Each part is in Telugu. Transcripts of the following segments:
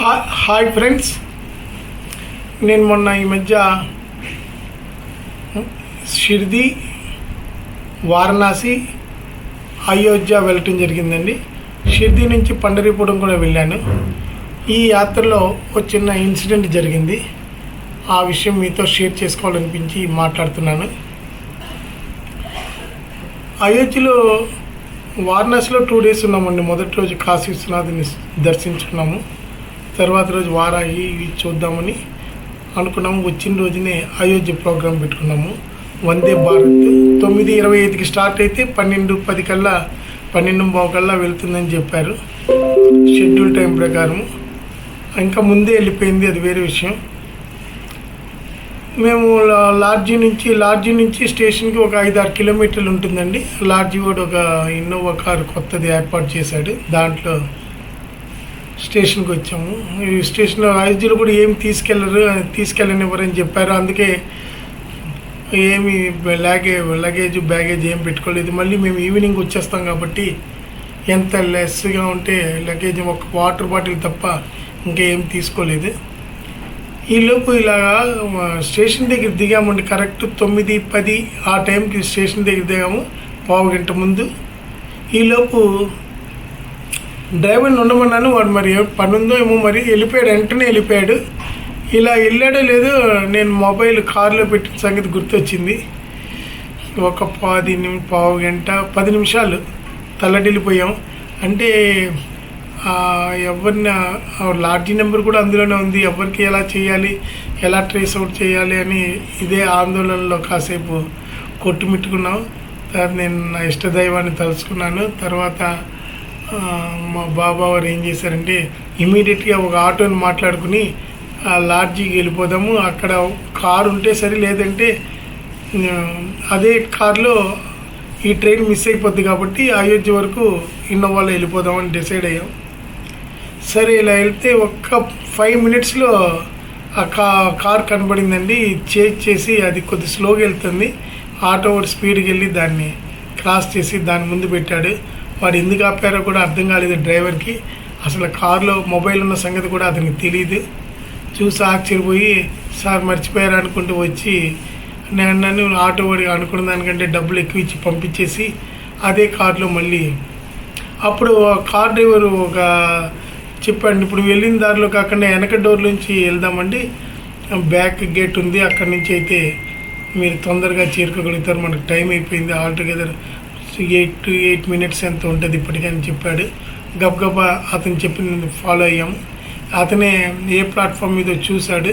హాయ్ ఫ్రెండ్స్ నేను మొన్న ఈ మధ్య షిర్ది వారణాసి అయోధ్య వెళ్ళటం జరిగిందండి. షిర్ది నుంచి పండరీపురం కూడా వెళ్ళాను. ఈ యాత్రలో ఒక చిన్న ఇన్సిడెంట్ జరిగింది. ఆ విషయం మీతో షేర్ చేసుకోవాలనిపించి మాట్లాడుతున్నాను. అయోధ్యలో వారణాసిలో టూ డేస్ ఉన్నామండి. మొదటి రోజు కాశీ విశ్వనాథుని దర్శించుకున్నాము. తర్వాత రోజు వారాహి ఇవి చూద్దామని అనుకున్నాము వచ్చిన రోజునే అయోధ్య ప్రోగ్రాం పెట్టుకున్నాము. వందే భారత్. తొమ్మిది ఇరవై ఐదుకి స్టార్ట్ అయితే పన్నెండు పది కల్లా పన్నెండు బావు కల్లా వెళ్తుందని చెప్పారు. షెడ్యూల్ టైం ప్రకారం ఇంకా ముందే వెళ్ళిపోయింది అది వేరే విషయం. మేము లా- లాడ్జీ నుంచి లాడ్జీ నుంచి స్టేషన్కి ఒక ఐదు ఆరు కిలోమీటర్లు ఉంటుందండి. లాడ్జీ కూడా ఒక ఇన్నోవా కారు కొత్తది ఏర్పాటు చేశాడు. దాంట్లో స్టేషన్కి వచ్చాము. ఈ స్టేషన్లో ఐదులో కూడా ఏమి తీసుకెళ్ళరు తీసుకెళ్ళనివ్వరని చెప్పారు. అందుకే ఏమి లాగే లగేజ్ బ్యాగేజ్ ఏం పెట్టుకోలేదు. మళ్ళీ మేము ఈవినింగ్ వచ్చేస్తాం కాబట్టి ఎంత లెస్గా ఉంటే లగేజ్ ఒక వాటర్ బాటిల్ తప్ప ఇంకేం తీసుకోలేదు. ఈలోపు ఇలాగా స్టేషన్ దగ్గర దిగామండి. కరెక్ట్ తొమ్మిది పది ఆ టైంకి స్టేషన్ దగ్గర దిగాము. పావు గంట ముందు ఈలోపు డ్రైవర్ని ఉండమన్నాను వాడు మరి పని ఉందో ఏమో మరి వెళ్ళిపోయాడు వెంటనే వెళ్ళిపోయాడు. ఇలా వెళ్ళాడో లేదో నేను మొబైల్ కారులో పెట్టిన సంగతి గుర్తొచ్చింది. ఒక పది నిమి పావు గంట పది నిమిషాలు తల్లడిల్లిపోయాం. అంటే ఎవరిని లాడ్జీ నెంబర్ కూడా అందులోనే ఉంది. ఎవరికి ఎలా చేయాలి ఎలా ట్రేస్ అవుట్ చేయాలి అని ఇదే ఆందోళనలో కాసేపు కొట్టుమిట్టుకున్నాం. తర్వాత నేను నా ఇష్టదైవాన్ని తలుచుకున్నాను. తర్వాత మా బాబా వారు ఏం చేశారంటే ఇమీడియట్గా ఒక ఆటోని మాట్లాడుకుని ఆ లాడ్జికి వెళ్ళిపోదాము. అక్కడ కారు ఉంటే సరే లేదంటే అదే కారులో ఈ ట్రైన్ మిస్ అయిపోద్ది కాబట్టి అయోధ్య వరకు ఇన్నోవాలో వెళ్ళిపోదామని డిసైడ్ అయ్యాం. సరే ఇలా వెళ్తే ఒక్క ఫైవ్ మినిట్స్లో ఆ కా కార్ కనబడిందండి. చేజ్ చేసి అది కొద్ది స్లోగా వెళ్తుంది. ఆటో స్పీడ్కి వెళ్ళి దాన్ని క్రాస్ చేసి దాని ముందు పెట్టాడు. వారు ఎందుకు ఆపారో కూడా అర్థం కాలేదు డ్రైవర్కి. అసలు కారులో మొబైల్ ఉన్న సంగతి కూడా అతనికి తెలియదు చూసి ఆశ్చర్యపోయి సార్ మర్చిపోయారు? అనుకుంటూ వచ్చి నేను నన్ను ఆటో వాడి అనుకున్న దానికంటే డబ్బులు ఎక్కువ ఇచ్చి పంపించేసి అదే కార్లో మళ్ళీ. అప్పుడు కార్ డ్రైవర్ ఒక చెప్పండి ఇప్పుడు వెళ్ళిన దారిలో కాకుండా వెనక డోర్ నుంచి వెళ్దామండి. బ్యాక్ గేట్ ఉంది అక్కడి నుంచి అయితే మీరు తొందరగా చేరుకోగలుగుతారు. మనకు టైం అయిపోయింది altogether. Eight to eight minutes ఎంత ఉంటుంది ఇప్పటికని చెప్పాడు. గబగబా అతను చెప్పిన ఫాలో అయ్యాము అతనే ఏ ప్లాట్ఫామ్ మీద చూశాడు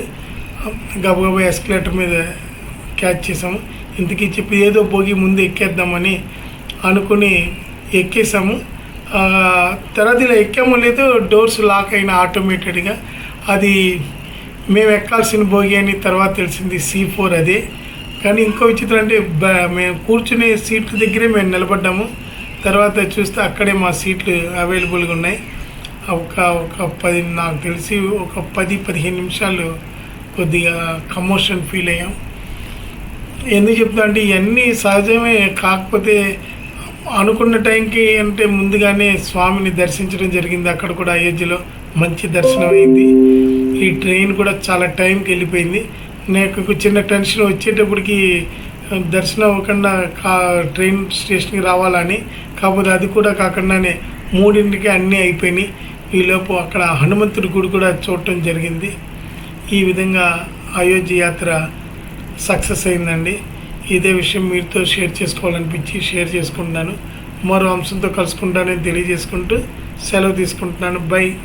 గబగబా ఎస్కలేటర్ మీద క్యాచ్ చేసాము ఇంతకీ చెప్పి ఏదో పోగి ముందు ఎక్కేద్దామని అనుకుని ఎక్కేసాము తర్వాత ఇలా ఎక్కామో లేదో డోర్స్ లాక్ అయిన ఆటోమేటెడ్గా అది మేము ఎక్కాల్సిన భోగి అని తర్వాత తెలిసింది సి ఫోర్ అదే. కానీ ఇంకో విచిత్రం అంటే బ- మేము కూర్చునే సీట్ల దగ్గరే మేము నిలబడ్డాము. తర్వాత చూస్తే అక్కడే మా సీట్లు అవైలబుల్గా ఉన్నాయి. ఒక ఒక పది నాకు తెలిసి ఒక పది పదిహేను నిమిషాలు కొద్దిగా కమోషన్ ఫీల్ అయ్యాం. ఎందుకు చెప్తా అంటే ఇవన్నీ సహజమే. కాకపోతే అనుకున్న టైంకి అంటే ముందుగానే స్వామిని దర్శించడం జరిగింది. అక్కడ కూడా అయోధ్యలో మంచి దర్శనం అయింది. ఈ ట్రైన్ కూడా చాలా టైంకి వెళ్ళిపోయింది. నాకు ఒక చిన్న టెన్షన్ వచ్చేటప్పటికి దర్శనం అవ్వకుండా కా ట్రైన్ స్టేషన్కి రావాలని కాకపోతే అది కూడా కాకుండానే మూడింటికి అన్నీ అయిపోయినాయి. ఈలోపు అక్కడ హనుమంతుడి గుడి కూడా చూడటం జరిగింది. ఈ విధంగా అయోధ్య యాత్ర సక్సెస్ అయిందండి. ఇదే విషయం మీతో షేర్ చేసుకోవాలనిపించి షేర్ చేసుకుంటున్నాను. మరో అంశంతో కలుసుకుంటానని తెలియజేసుకుంటూ సెలవు తీసుకుంటున్నాను. బై.